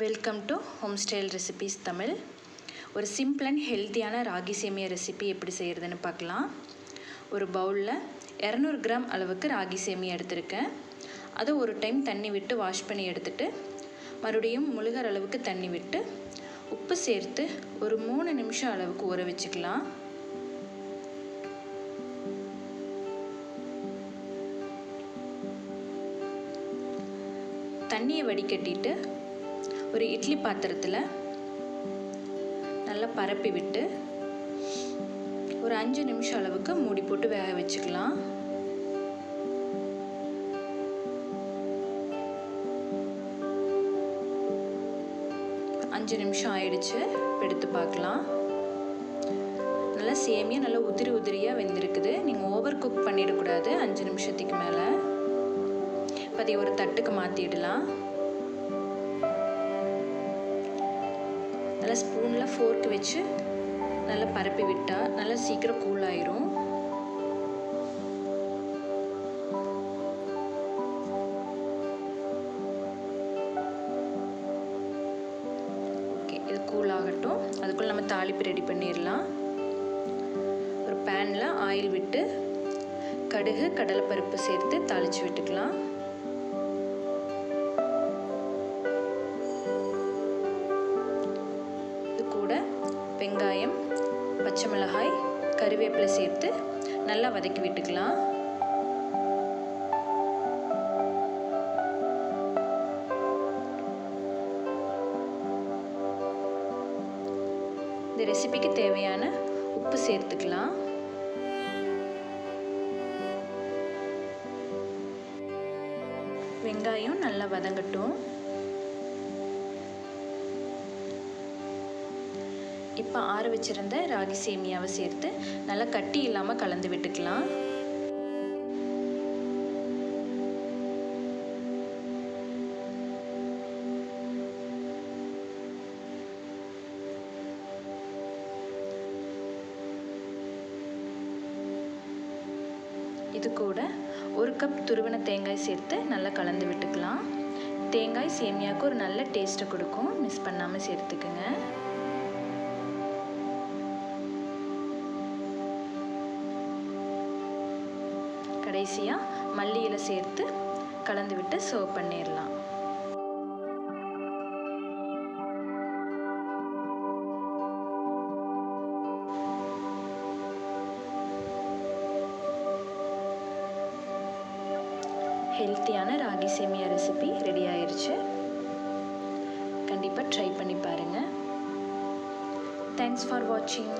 Welcome to home style recipes Tamil ஒரு simple and ஹெல்த்தியான ராகி சேமியா ரெசிபி எப்படி செய்கிறதுன்னு பார்க்கலாம். ஒரு பவுலில் இரநூறு கிராம் அளவுக்கு ராகி சேமியா எடுத்திருக்கேன். அதை ஒரு டைம் தண்ணி விட்டு வாஷ் பண்ணி எடுத்துட்டு மறுபடியும் முழுகிற அளவுக்கு தண்ணி விட்டு உப்பு சேர்த்து ஒரு மூணு நிமிஷம் அளவுக்கு ஊற வச்சுக்கலாம். தண்ணியை வடிகட்டிட்டு ஒரு இட்லி பாத்திரத்தில் நல்லா பரப்பி விட்டு ஒரு அஞ்சு நிமிஷம் அளவுக்கு மூடி போட்டு வேக வச்சுக்கலாம். அஞ்சு நிமிஷம் ஆயிடுச்சு எடுத்து பார்க்கலாம். நல்லா சேமியாக நல்லா உதிரி உதிரியாக வெந்திருக்குது. நீங்கள் ஓவர் குக் பண்ணிடக்கூடாது அஞ்சு நிமிஷத்துக்கு மேலே. இப்போ அதை ஒரு தட்டுக்கு மாற்றிடலாம் நல்லா ஸ்பூனில் ஃபோர்க் வச்சு நல்லா பரப்பி விட்டால் நல்லா சீக்கிரம் கூல் ஆயிரும். ஓகே இது கூல் ஆகட்டும். அதுக்குள்ளே நம்ம தாளிப்பு ரெடி பண்ணிடலாம் ஒரு பேனில் ஆயில் விட்டு கடுகு கடலைப்பருப்பு சேர்த்து தாளித்து விட்டுக்கலாம். வெங்காயம் பச்சை மிளகாய் கருவேப்பிலை சேர்த்து நல்லா வதக்கி விட்டுக்கலாம். இந்த ரெசிபிக்கு தேவையான உப்பு சேர்த்துக்கலாம். வெங்காயம் நல்லா வதங்கட்டும். இப்போ ஆற வச்சுருந்த ராகி சேமியாவை சேர்த்து நல்லா கட்டி இல்லாமல் கலந்து விட்டுக்கலாம். இது கூட ஒரு கப் துருவன தேங்காய் சேர்த்து நல்லா கலந்து விட்டுக்கலாம். தேங்காய் சேமியாவுக்கு ஒரு நல்ல டேஸ்ட்டை கொடுக்கும். மிஸ் பண்ணாமல் சேர்த்துக்குங்க. கடைசியாக மல்லியில் சேர்த்து கலந்து விட்டு சர்வ் பண்ணிடலாம் ஹெல்த்தியான ராகி சேமியா ரெசிபி ரெடி ஆயிடுச்சு கண்டிப்பாக ட்ரை பண்ணி பாருங்கள் தேங்க்ஸ் ஃபார் வாட்சிங்